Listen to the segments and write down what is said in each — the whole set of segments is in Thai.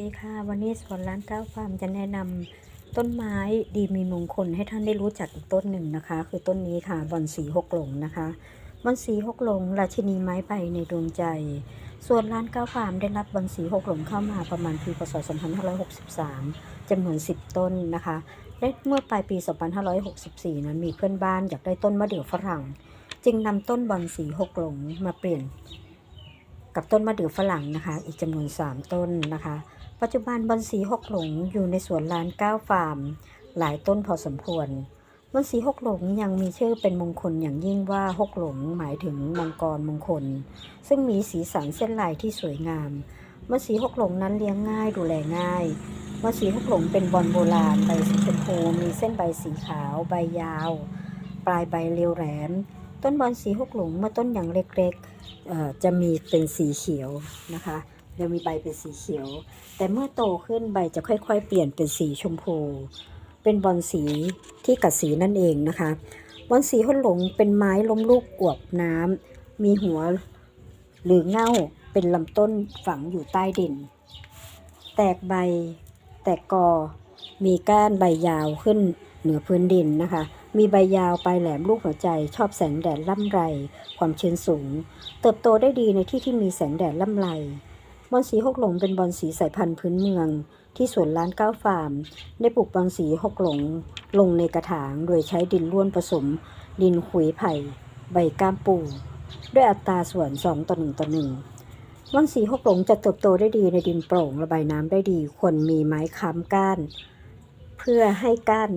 ดีค่ะวันนี้สวนร้านเก้าฟาร์มจะแนะนำต้นไม้ดีมีมงคลให้ท่านได้รู้จักอีกต้นหนึ่งนะคะ คือต้นนี้ค่ะบอนสีหกหลงนะคะบอนสีหกหลงราชินีไม้ใบในดวงใจ ส่วนร้านเก้าฟาร์มได้รับบอนสีหกหลงเข้ามาประมาณปีพศ 2563จำนวน 10 ต้นนะคะและเมื่อปลายปี 2564 นั้นมีเพื่อนบ้านอยากได้ต้นมะเดื่อฝรั่ง จึงนำต้นบอนสีหกหลงมาเปลี่ยน กับต้นมะเดื่อฝรั่งนะคะ อีกจำนวน 3 ต้นนะคะ ปัจจุบันบอนสีหกหลงอยู่ในสวนลานก้าฟาร์ม หลายต้นพอสมควรบอนสีหกหลงยังมีชื่อเป็นมงคลอย่างยิ่งว่าหกหลงหมายถึงมังกรมงคล ซึ่งมีสีสันเส้นลายที่สวยงามบอนสีหกหลงนั้นเลี้ยงง่ายดูแลง่ายบอนสีหกหลงเป็นบอนโบราณใบสีชมพูมีเส้นใบสีขาว ใบยาว ปลายใบเรียวแหลมต้นบอนสีหกหลงเมื่อต้นอย่างเล็กๆจะมีเป็นสีเขียวนะคะ จะมีใบเป็นสีเขียว แต่เมื่อโตขึ้นใบจะค่อยๆ เปลี่ยนเป็นสีชมพู เป็นบอนสีที่กัดสีนั่นเองนะคะ บอนสีหดหลงเป็นไม้ล้มลูกอวบน้ำ มีหัวหรือเง่าเป็นลำต้นฝังอยู่ใต้ดิน แตกใบ แตกกอ มีก้านใบยาวขึ้นเหนือพื้นดินนะคะ มีใบยาวปลายแหลมลูกหัวใจ ชอบแสงแดดล่ำไร ความชื้นสูง เติบโตได้ดีในที่ที่มีแสงแดดล่ำไร บอนสีหกหลงเป็นบอนสีสายพันธุ์พื้นเมือง ที่สวนร้านเก้าฟาร์ม ได้ปลูกบอนสีหกหลง ลงในกระถางโดยใช้ดินร่วนผสม ดินขุยไผ่ ใบก้ามปู ด้วยอัตราส่วน 2 ต่อ 1 ต่อ 1บอนสีหกหลงจะเติบโตได้ดีในดินโปร่งระบายน้ำได้ดี ควรมีไม้ค้ำก้าน เพื่อให้ก้าน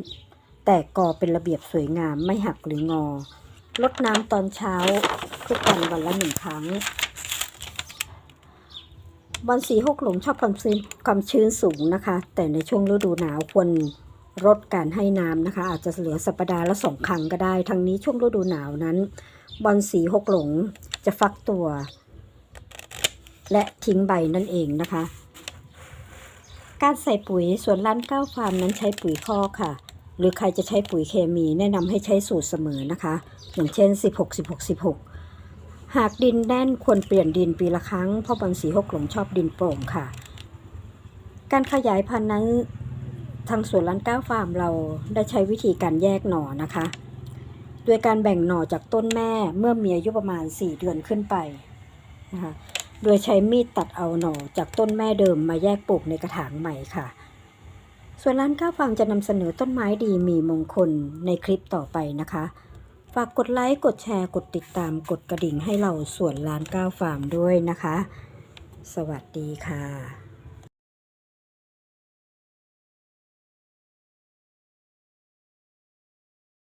แตกกอเป็นระเบียบสวยงามไม่หักหรืองอลดน้ำตอนเช้าทุกวันวันละหนึ่งครั้ง บอนสีหกหลงชอบความชื้นความชื้นสูงนะคะ แต่ในช่วงฤดูหนาวควรลดการให้น้ำนะคะ อาจจะเหลือสัปดาห์ละสองครั้งก็ได้ ทั้งนี้ช่วงฤดูหนาวนั้น บอนสีหกหลงจะฟักตัว และทิ้งใบนั่นเองนะคะ การใส่ปุ๋ยส่วนร้านเก้าฟาร์มนั้นใช้ปุ๋ยคอกค่ะ หรือใครจะใช้ปุ๋ยเคมีแนะนำให้ใช้สูตรเสมอนะคะ อย่างเช่น 16 16 16 หากดินแน่นควรเปลี่ยนดินปีละครั้งเพราะบอนสีหกหลงชอบดินโปร่งค่ะ การขยายพันธุ์นั้น ทางสวนร้านก้าฟาร์มเราได้ใช้วิธีการแยกหน่อนะคะ โดยการแบ่งหน่อจากต้นแม่เมื่อมีอายุประมาณ 4 เดือนขึ้นไปนะคะโดยใช้มีดตัดเอาหน่อจากต้นแม่เดิมมาแยกปลูกในกระถางใหม่ค่ะ ส่วนร้านก้าวฟาร์มจะนำเสนอต้นไม้ดีมีมงคลในคลิปต่อไปนะคะ ฝากกดไลค์ กดแชร์ กดติดตาม กดกระดิ่งให้เราส่วนร้านก้าวฟาร์มด้วยนะคะ สวัสดีค่ะ